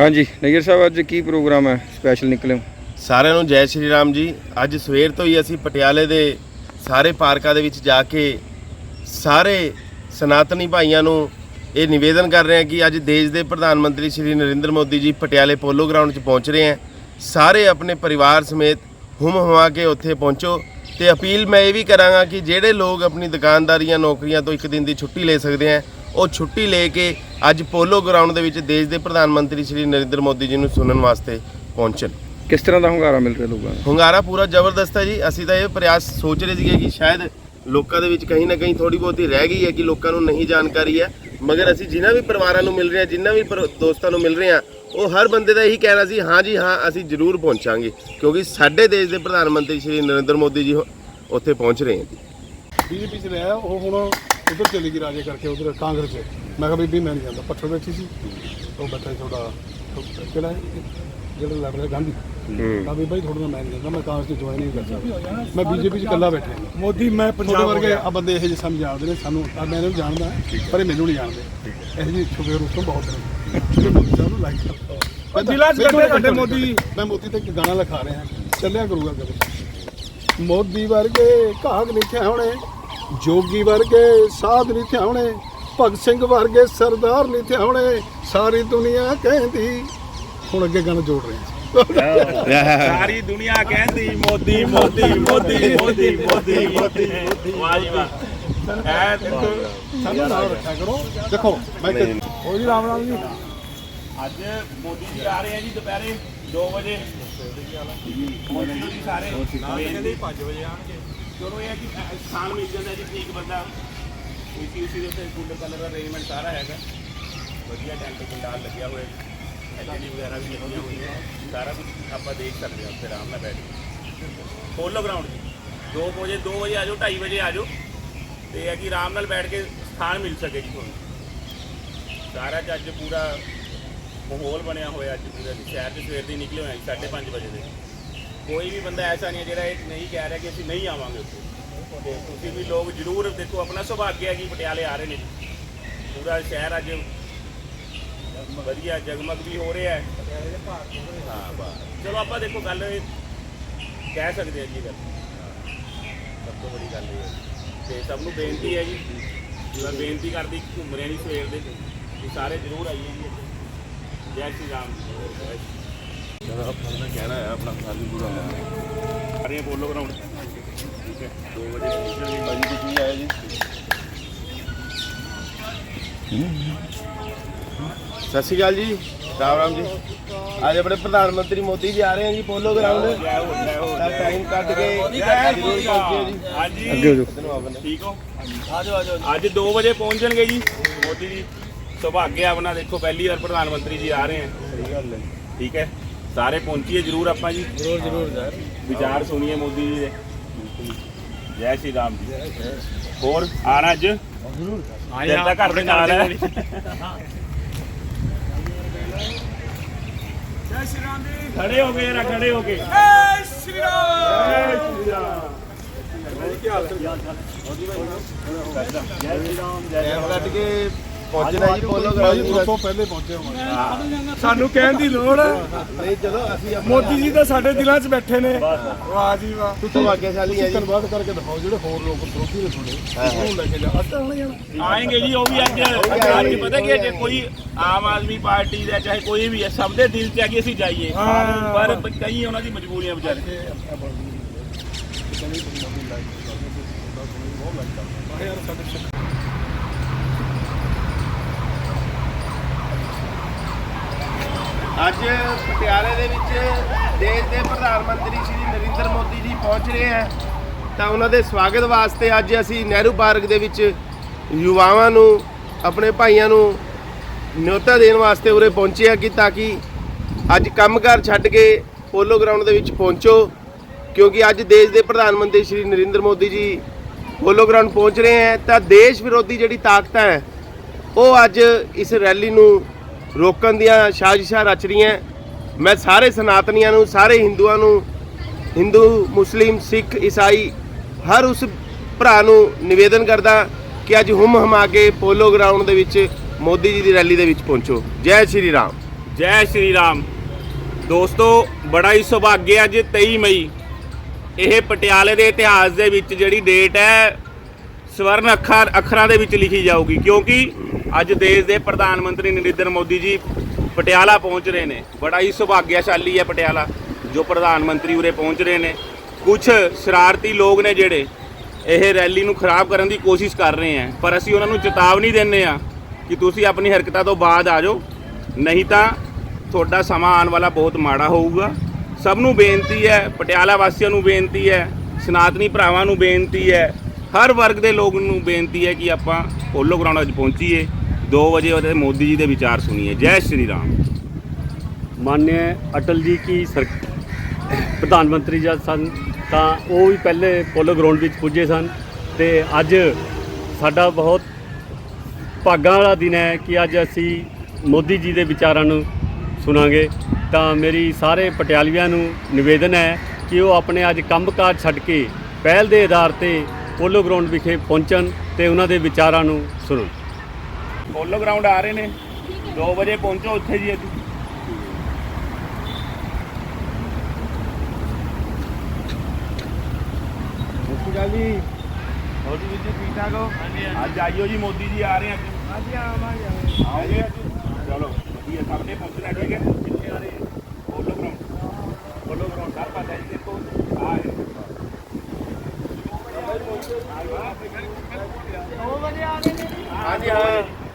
ਹਾਂਜੀ, ਨਗਰ ਸਾਹਿਬ, ਅੱਜ ਕੀ ਪ੍ਰੋਗਰਾਮ ਹੈ? ਸਪੈਸ਼ਲ ਨਿਕਲੇ ਹੋ? ਸਾਰਿਆਂ ਨੂੰ ਜੈ ਸ਼੍ਰੀ ਰਾਮ ਜੀ। ਅੱਜ ਸਵੇਰ ਤੋਂ ਹੀ ਅਸੀਂ ਪਟਿਆਲੇ ਦੇ ਸਾਰੇ ਪਾਰਕਾਂ ਦੇ ਵਿੱਚ ਜਾ ਕੇ ਸਾਰੇ ਸਨਾਤਨੀ ਭਾਈਆਂ ਨੂੰ ਇਹ ਨਿਵੇਦਨ ਕਰ ਰਹੇ ਹਾਂ ਕਿ ਅੱਜ ਦੇਸ਼ ਦੇ ਪ੍ਰਧਾਨ ਮੰਤਰੀ ਸ਼੍ਰੀ ਨਰਿੰਦਰ ਮੋਦੀ ਜੀ ਪਟਿਆਲੇ ਪੋਲੋ ਗਰਾਊਂਡ 'ਚ ਪਹੁੰਚ ਰਹੇ ਹੈ। ਸਾਰੇ ਆਪਣੇ ਪਰਿਵਾਰ ਸਮੇਤ ਹੁਮ ਹੁਮਾ ਕੇ ਉੱਥੇ ਪਹੁੰਚੋ ਤੇ ਅਪੀਲ ਮੈਂ ਇਹ ਵੀ ਕਰਾਂਗਾ ਕਿ ਜਿਹੜੇ ਲੋਕ ਆਪਣੀ ਦੁਕਾਨਦਾਰੀਆਂ, ਨੌਕਰੀਆਂ ਤੋਂ ਇੱਕ ਦਿਨ ਦੀ ਛੁੱਟੀ ਲੈ ਸਕਦੇ ਹੈ ਉਹ ਛੁੱਟੀ ਲੈ ਕੇ ਅੱਜ ਪੋਲੋ ਗਰਾਊਂਡ ਦੇ ਵਿੱਚ ਦੇਸ਼ ਦੇ ਪ੍ਰਧਾਨ ਮੰਤਰੀ ਸ਼੍ਰੀ ਨਰਿੰਦਰ ਮੋਦੀ ਜੀ ਨੂੰ ਸੁਣਨ ਵਾਸਤੇ ਪਹੁੰਚਣ। ਕਿਸ ਤਰ੍ਹਾਂ ਦਾ ਹੁੰਗਾਰਾ ਮਿਲ ਰਿਹਾ ਲੋਕਾਂ ਨੂੰ? ਹੁੰਗਾਰਾ ਪੂਰਾ ਜ਼ਬਰਦਸਤ ਹੈ ਜੀ। ਅਸੀਂ ਤਾਂ ਇਹ ਪ੍ਰਯਾਸ ਸੋਚ ਰਹੇ ਸੀਗੇ ਕਿ ਸ਼ਾਇਦ ਲੋਕਾਂ ਦੇ ਵਿੱਚ ਕहीं ਨਾ ਕहीं ਥੋੜੀ ਬਹੁਤੀ ਰਹਿ ਗਈ ਹੈ ਕਿ ਲੋਕਾਂ ਨੂੰ ਨਹੀਂ ਜਾਣਕਾਰੀ ਹੈ। ਮਗਰ ਅਸੀਂ ਜਿਨ੍ਹਾਂ ਵੀ ਪਰਿਵਾਰਾਂ ਨੂੰ ਮਿਲ ਰਹੇ ਹਾਂ ਜਿਨ੍ਹਾਂ ਵੀ ਪਰ- ਦੋਸਤਾਂ ਨੂੰ ਮਿਲ ਰਹੇ ਹਾਂ ਉਹ ਹਰ ਬੰਦੇ ਦਾ ਇਹੀ ਕਹਿਣਾ ਸੀ ਹਾਂ ਜੀ ਹਾਂ ਅਸੀਂ ਜ਼ਰੂਰ ਪਹੁੰਚਾਂਗੇ। ਕਿਉਂਕਿ ਸਾਡੇ ਦੇਸ਼ ਦੇ ਪ੍ਰਧਾਨ ਮੰਤਰੀ ਸ਼੍ਰੀ ਨਰਿੰਦਰ ਮੋਦੀ ਜੀ ਉੱਥੇ ਪਹੁੰਚ ਰਹੇ ਹੈ ਜੀ। ਬੀਜੇਪੀ ਚ ਰਿਹਾ ਉਹ ਹੁਣ ਉਧਰ ਚਲੀ ਗਈ ਰਾਜੇ ਕਰਕੇ ਉਧਰ ਕਾਂਗਰਸ ਚ ਮੈਂ ਕਿਹਾ ਬੀਬੀ ਮੈਂ ਨਹੀਂ ਜਾਂਦਾ। ਪੱਠਰ ਬੈਠੀ ਸੀ। ਉਹ ਬੱਚਾ ਤੁਹਾਡਾ ਕਿਹੜਾ ਹੈ? ਜਿਹੜਾ ਲੜ ਰਿਹਾ ਗਾਂਧੀ। ਆ ਵੀ ਬਾਈ ਨਾਲ ਮੈਂ ਨਹੀਂ ਜਾਂਦਾ ਮੈਂ ਕਾਂਗਰਸ ਚ ਜੁਆਇਨ ਨਹੀਂ ਕਰ ਸਕਦਾ। ਮੈਂ ਬੀਜੇਪੀ ਚ ਇਕੱਲਾ ਬੈਠਾ। ਮੋਦੀ ਮੈਂ ਪੰਜਾਬ ਵਰਗੇ ਆ ਬੰਦੇ ਇਹੋ ਜਿਹੇ ਜਾਣਦੇ ਨੇ ਸਾਨੂੰ ਆ ਮੈਂ ਇਹਨੂੰ ਜਾਣਦਾ ਪਰ ਇਹ ਮੈਨੂੰ ਨਹੀਂ ਜਾਣਦੇ। ਇਹੋ ਜਿਹੇ ਛੁਪੇ ਰੂਪ ਤੋਂ ਬਹੁਤ ਨੇ। ਮੋਦੀ ਸਾਹਿਬ ਨੂੰ ਲਾਈਕ ਕਰਦਾ। ਦਿਲਾਂ 'ਚ ਕੱਢੇ ਸਾਡੇ ਮੋਦੀ। ਮੈਂ ਮੋਦੀ ਤੇ ਇੱਕ ਗਾਣਾ ਲਿਖਾ ਰਿਹਾ। ਚੱਲਿਆ ਕਰੂਗਾ ਕਦੇ। ਮੋਦੀ ਵਰਗੇ ਘਾਗ ਨਹੀਂ ਥਿਆਉਣੇ ਜੋਗੀ ਵਰਗੇ ਸਾਧ ਨਹੀਂ ਥਿਆਉਣੇ ਭਗਤ ਸਿੰਘ ਵਰਗੇ ਸਰਦਾਰ ਨਹੀਂ ਥਿਆਉਣੇ ਸਾਰੀ ਦੁਨੀਆ ਕਹਿੰਦੀ ਹੁਣ ਅੱਗੇ ਗਾਣਾ ਜੋੜ ਰਹੇ ਸਾਰੀ ਦੁਨੀਆ ਕਹਿੰਦੀ ਮੋਦੀ ਮੋਦੀ ਮੋਦੀ ਮੋਦੀ ਮੋਦੀ ਮੋਦੀ। ਵਾਹ ਜੀ ਵਾਹ। ਐ ਦੇਖੋ ਸਾਨੂੰ ਨਾਲ ਰੱਖਿਆ ਕਰੋ। ਦੇਖੋ ਮੈਂ ਇੱਕ- ਹੋ ਜੀ ਰਾਮ ਰਾਮ ਜੀ ਅੱਜ ਮੋਦੀ ਜੀ ਆ ਰਹੇ ਆ ਜੀ ਦੁਪਹਿਰੇ 2 ਵਜੇ। ਮੋਦੀ ਜੀ ਸਾਰੇ। ਕਹਿੰਦੇ 5 ਵਜੇ ਆਣਗੇ। ਚਲੋ ਇਹ ਹੈ ਕਿ ਸਥਾਨ ਮਿਲ ਜਾਂਦਾ ਜੀ ਠੀਕ ਬੰਦਾ ਉਸੀ ਉਸੀ ਦੇ ਉੱਤੇ ਗੁੱਡ ਕਲਰ ਦਾ ਅਰੇਂਜਮੈਂਟ ਸਾਰਾ ਹੈਗਾ। ਵਧੀਆ ਟੈਂਟ ਪੰਡਾਲ ਲੱਗਿਆ ਹੋਇਆ ਐਲਈਡੀ ਵਗੈਰਾ ਵੀ ਲੱਗੀਆਂ ਹੋਈਆਂ। ਸਾਰਾ ਕੁਝ ਆਪਾਂ ਦੇਖ ਸਕਦੇ ਹਾਂ, ਉੱਥੇ ਆਰਾਮ ਨਾਲ ਬੈਠ ਕੇ। ਪੋਲੋ ਗਰਾਊਂਡ ਜੀ। 2 ਵਜੇ 2 ਵਜੇ ਆ ਜਾਓ 2:30 ਵਜੇ ਆ ਜਾਓ। ਤੇ ਇਹ ਹੈ ਕਿ ਆਰਾਮ ਨਾਲ ਬੈਠ ਕੇ ਸਥਾਨ ਮਿਲ ਸਕੇ ਜੀ ਤੁਹਾਨੂੰ। ਸਾਰਾ ਚ ਅੱਜ ਪੂਰਾ ਮਾਹੌਲ ਬਣਿਆ ਹੋਇਆ, ਅੱਜ ਪੂਰਾ ਸ਼ਹਿਰ ਦੇ ਸਵੇਰ ਦੇ ਨਿਕਲੇ ਹੋਏ ਆ 5:30 ਵਜੇ ਦੇ। ਕੋਈ ਵੀ ਬੰਦਾ ਐਸਾ ਨਹੀਂ ਹੈ ਜਿਹੜਾ ਇਹ ਨਹੀਂ ਕਹਿ ਰਿਹਾ ਕਿ ਅਸੀਂ ਨਹੀਂ ਆਵਾਂਗੇ ਉੱਥੇ। ਤੇ ਤੁਸੀਂ ਵੀ ਲੋਕ ਜ਼ਰੂਰ ਦੇਖੋ, ਆਪਣਾ ਸੁਭਾਗਿਆ ਹੈ ਕਿ ਪਟਿਆਲੇ ਆ ਰਹੇ ਨੇ। ਜੀ ਪੂਰਾ ਸ਼ਹਿਰ ਅੱਜ ਵਧੀਆ ਜਗਮਗ ਵੀ ਹੋ ਰਿਹਾ ਹੈ। ਹਾਂ, ਬਸ। ਚਲੋ, ਆਪਾਂ ਦੇਖੋ, ਗੱਲ ਕਹਿ ਸਕਦੇ ਹਾਂ ਜੀ ਗੱਲ। ਸਭ ਤੋਂ ਵੱਡੀ ਗੱਲ ਇਹ ਹੈ ਤੇ ਸਭ ਨੂੰ ਬੇਨਤੀ ਹੈ ਜੀ, ਮੈਂ ਬੇਨਤੀ ਕਰਦੀ ਘੁੰਮ ਰਹੇ ਨਹੀਂ ਸਵੇਰ ਦੇ। ਵੀ ਸਾਰੇ ਜ਼ਰੂਰ ਆਈਏ ਜੀ ਜੈ ਸ਼੍ਰੀ ਰਾਮ ਜੀ। ਜੈ ਆਪਣਾ ਕਹਿਣਾ ਹੈ ਆਪਣਾ ਖਾਲੀ ਪੂਰਾ ਸਾਰੇ ਬੋਲੋ ਗਰਾਊਂਡ ਠੀਕ ਹੈ। 2 ਵਜੇ ਪਹੁੰਚਣਗੇ ਭਾਜੀ ਜੀ ਕੀ ਆਇਆ ਜੀ। ਸਤਿ ਸ਼੍ਰੀ ਅਕਾਲ ਜੀ। ਰਾਮ ਰਾਮ ਜੀ। ਅੱਜ ਆਪਣੇ ਪ੍ਰਧਾਨ ਮੰਤਰੀ ਮੋਦੀ ਜੀ ਆ ਰਹੇ ਹਨ ਜੀ ਪੋਲੋ ਗਰਾਊਂਡ ਟਾਈਮ ਕੱਢ ਕੇ ਹਾਂਜੀ। ਅੱਗੇ ਹੋ ਠੀਕ ਹੋ? ਆਜੋ ਆਜੋ ਅੱਜ 2 ਵਜੇ ਪਹੁੰਚਣਗੇ ਜੀ। ਮੋਦੀ ਜੀ ਸੁਭਾਗਿਆ ਆਪਣਾ। ਦੇਖੋ ਪਹਿਲੀ ਵਾਰ ਪ੍ਰਧਾਨ ਮੰਤਰੀ ਜੀ ਆ ਰਹੇ ਹਨ ਸਹੀ ਗੱਲ ਹੈ। ਠੀਕ ਹੈ। ਸਾਰੇ ਪਹੁੰਚੀਏ ਜਰੂਰ ਆਪਾਂ ਜੀ। ਜਰੂਰ ਜਰੂਰ ਸਰ। ਵਿਚਾਰ ਸੁਣੀਏ ਮੋਦੀ ਜੀ ਦੇ। ਜੈ ਸ਼੍ਰੀ ਰਾਮ ਜੀ। ਹੋਰ ਆਣਾ ਅੱਜ? ਜਰੂਰ ਆਇਆ ਘਰ ਦੇ ਨਾਲ ਹੈ। ਜੈ ਸ਼੍ਰੀ ਰਾਮ ਜੀ। ਖੜੇ ਹੋ ਗਏ ਰਾ ਖੜੇ ਹੋ ਕੇ। ਜੈ ਸ਼੍ਰੀ ਰਾਮ। ਜੈ ਸ਼੍ਰੀ ਰਾਮ। ਜੈ ਸ਼੍ਰੀ ਰਾਮ ਜੈ ਕੱਢ ਕੇ ਪਹੁੰਚਣਾ ਜੀ ਭਾਈ ਗਰਾਊਂਡ ਤੋਂ ਤੋਂ ਪਹਿਲੇ ਪਹੁੰਚੇ ਹੋਵਾਂਗੇ। ਸਾਨੂੰ ਕਹਿਣ ਦੀ ਲੋੜ ਹੈ। ਨਹੀਂ ਜਦੋਂ ਅਸੀਂ ਮੋਦੀ ਜੀ ਤਾਂ ਸਾਡੇ ਦਿਲਾਂ 'ਚ ਬੈਠੇ ਨੇ। ਵਾਹ ਜੀ ਵਾਹ। ਤੁਸੀਂ ਭਾਗਿਆਸ਼ਾਲੀ ਹੈ ਜੀ। ਕਨਵਰਟ ਕਰਕੇ ਦਿਖਾਓ ਜਿਹੜੇ ਹੋਰ ਲੋਕ ਵਿਰੋਧੀ ਨੇ ਤੁਹਾਡੇ। ਉਹਨੂੰ ਲੈ ਕੇ ਜਾ। ਅੱਧਾ ਹੋਣਾ ਜਾਣਾ ਆਏਂਗੇ ਜੀ ਉਹ ਵੀ ਅੱਜ ਅੱਜ ਪਤਾ ਕੀ ਹੈ ਜੇ ਕੋਈ ਆਮ ਆਦਮੀ ਪਾਰਟੀ ਦਾ ਚਾਹੇ ਕੋਈ ਵੀ ਹੈ ਸਭ ਦੇ ਦਿਲ 'ਚ ਹੈ ਕਿ ਅਸੀਂ ਜਾਈਏ। ਪਰ ਕਈ ਉਹਨਾਂ ਦੀ ਮਜਬੂਰੀਆਂ ਵਿਚਾਰੇ। ਅੱਜ ਪਟਿਆਲੇ ਦੇ ਵਿੱਚ ਦੇਸ਼ ਦੇ ਪ੍ਰਧਾਨ ਮੰਤਰੀ ਸ਼੍ਰੀ ਨਰਿੰਦਰ ਮੋਦੀ ਜੀ ਪਹੁੰਚ ਰਹੇ ਹੈ। ਤਾਂ ਉਹਨਾਂ ਦੇ ਸਵਾਗਤ ਵਾਸਤੇ ਅੱਜ ਅਸੀਂ ਨਹਿਰੂ ਪਾਰਕ ਦੇ ਵਿੱਚ ਯੁਵਾਵਾਂ ਨੂੰ, ਆਪਣੇ ਭਾਈਆਂ ਨੂੰ ਨਿਯੋਤਾ ਦੇਣ ਵਾਸਤੇ ਉਰੇ ਪਹੁੰਚੇ ਆ ਕਿ ਤਾਂ ਕਿ ਅੱਜ ਕੰਮਕਾਰ ਛੱਡ ਕੇ ਪੋਲੋ ਗਰਾਊਂਡ ਦੇ ਵਿੱਚ ਪਹੁੰਚੋ। ਕਿਉਂਕਿ ਅੱਜ ਦੇਸ਼ ਦੇ ਪ੍ਰਧਾਨ ਮੰਤਰੀ ਸ਼੍ਰੀ ਨਰਿੰਦਰ ਮੋਦੀ ਜੀ ਪੋਲੋ ਗਰਾਊਂਡ ਪਹੁੰਚ ਰਹੇ ਹੈ। ਤਾਂ ਦੇਸ਼ ਵਿਰੋਧੀ ਜਿਹੜੀ ਤਾਕਤਾਂ ਹੈ, ਉਹ ਅੱਜ ਇਸ ਰੈਲੀ ਨੂੰ ਰੋਕਣ ਦੀਆਂ ਸਾਜ਼ਿਸ਼ਾਂ ਰਚ ਰਹੀਆਂ ਮੈਂ ਸਾਰੇ ਸਨਾਤਨੀਆਂ ਨੂੰ, ਸਾਰੇ ਹਿੰਦੂਆਂ ਨੂੰ, ਹਿੰਦੂ, ਮੁਸਲਿਮ, ਸਿੱਖ, ਈਸਾਈ, ਹਰ ਉਸ ਭਰਾ ਨੂੰ ਨਿਵੇਦਨ ਕਰਦਾ ਕਿ ਅੱਜ ਹੁਮ ਹਮਾ ਕੇ ਪੋਲੋ ਗਰਾਊਂਡ ਦੇ ਵਿੱਚ ਮੋਦੀ ਜੀ ਦੀ ਰੈਲੀ ਦੇ ਵਿੱਚ ਪਹੁੰਚੋ। ਜੈ ਸ਼੍ਰੀ ਰਾਮ। ਜੈ ਸ਼੍ਰੀ ਰਾਮ। ਦੋਸਤੋ, ਬੜਾ ਹੀ ਸੁਭਾਗਿਆ ਅੱਜ 23 ਮਈ। ਇਹ ਪਟਿਆਲੇ ਦੇ ਇਤਿਹਾਸ ਦੇ ਵਿੱਚ ਜਿਹੜੀ ਡੇਟ ਹੈ ਸਵਰਨ ਅੱਖਰ ਅੱਖਰਾਂ ਦੇ ਵਿੱਚ ਲਿਖੀ ਜਾਊਗੀ, ਕਿਉਂਕਿ ਅੱਜ ਦੇਸ਼ ਦੇ ਪ੍ਰਧਾਨ ਮੰਤਰੀ ਨਰਿੰਦਰ ਮੋਦੀ ਜੀ ਪਟਿਆਲਾ ਪਹੁੰਚ ਰਹੇ ਨੇ। ਬੜਾ ਹੀ ਸੁਭਾਗਿਆਸ਼ਾਲੀ ਹੈ ਪਟਿਆਲਾ, ਜੋ ਪ੍ਰਧਾਨ ਮੰਤਰੀ ਉਰੇ ਪਹੁੰਚ ਰਹੇ ਨੇ। ਕੁਝ ਸ਼ਰਾਰਤੀ ਲੋਕ ਨੇ ਜਿਹੜੇ ਇਹ ਰੈਲੀ ਨੂੰ ਖਰਾਬ ਕਰਨ ਦੀ ਕੋਸ਼ਿਸ਼ ਕਰ ਰਹੇ ਹੈ, ਪਰ ਅਸੀਂ ਉਹਨਾਂ ਨੂੰ ਚੇਤਾਵਨੀ ਦਿੰਦੇ ਆ ਕਿ ਤੁਸੀਂ ਆਪਣੀ ਹਰਕਤਾਂ ਤੋਂ ਬਾਅਦ ਆ ਜਾਓ। ਨਹੀਂ ਤਾਂ ਤੁਹਾਡਾ ਸਮਾਂ ਆਉਣ ਵਾਲਾ ਬਹੁਤ ਮਾੜਾ ਹੋਊਗਾ। ਸਭ ਨੂੰ ਬੇਨਤੀ ਹੈ, ਪਟਿਆਲਾ ਵਾਸੀਆਂ ਨੂੰ ਬੇਨਤੀ ਹੈ, ਸਨਾਤਨੀ ਭਰਾਵਾਂ ਨੂੰ ਬੇਨਤੀ ਹੈ ਹਰ ਵਰਗ ਦੇ ਲੋਕ ਨੂੰ ਬੇਨਤੀ ਹੈ ਕਿ ਆਪਾਂ ਪੋਲੋ ਗਰਾਊਂਡ ਅੱਜ ਪਹੁੰਚੀਏ। 2 ਵਜੇ ਉਹਦੇ ਮੋਦੀ ਜੀ ਦੇ ਵਿਚਾਰ ਸੁਣੀਏ। ਜੈ ਸ਼੍ਰੀ ਰਾਮ। ਮਾਨਯ ਅਟਲ ਜੀ ਕੀ ਸਰ ਪ੍ਰਧਾਨ ਮੰਤਰੀ ਜਦ ਸਨ, ਤਾਂ ਉਹ ਵੀ ਪਹਿਲੇ ਪੋਲੋ ਗਰਾਊਂਡ ਵਿੱਚ ਪੁੱਜੇ ਸਨ ਤੇ ਅੱਜ ਸਾਡਾ ਬਹੁਤ ਭਾਗਾਂ ਵਾਲਾ ਦਿਨ ਹੈ ਕਿ ਅੱਜ ਅਸੀਂ ਮੋਦੀ ਜੀ ਦੇ ਵਿਚਾਰਾਂ ਨੂੰ ਸੁਣਾਂਗੇ। ਤਾਂ ਮੇਰੀ ਸਾਰੇ ਪਟਿਆਲੀਆਂ ਨੂੰ ਨਿਵੇਦਨ ਹੈ ਕਿ ਉਹ ਆਪਣੇ ਅੱਜ ਕੰਮਕਾਰ ਛੱਡ ਕੇ ਪਹਿਲ ਦੇ ਆਧਾਰ ਤੇ ਪੋਲੋ ਗਰਾਊਂਡ ਵਿਖੇ ਪਹੁੰਚਣ ਤੇ ਉਹਨਾਂ ਦੇ ਵਿਚਾਰਾਂ ਨੂੰ ਸੁਣਨ ਪੋਲੋ ਗਰਾਊਂਡ ਆ ਰਹੇ ਨੇ। 2 ਵਜੇ ਪਹੁੰਚੋ ਉੱਥੇ ਜੀ ਅੱਜ ਜੀ। ਹੋਰ ਜੀ ਠੀਕ ਠਾਕ ਹੋ? ਅੱਜ ਆਇਓ ਜੀ ਮੋਦੀ ਜੀ ਆ ਰਹੇ ਅੱਜ ਹਾਂਜੀ ਆਵਾਂਗੇ ਆਓਗੇ? ਅੱਜ ਚਲੋ ਵਧੀਆ ਸਭ ਨੇ ਪਹੁੰਚਣਾ ਠੀਕ ਹੈ? ਕਿੱਥੇ ਆ ਰਹੇ polo ground. Polo ground sir ਪਤਾ ਹੈ ਜੀ ਦੇਖੋ ਆ। ਰਹੇ ਹਾਂਜੀ ਹਾਂ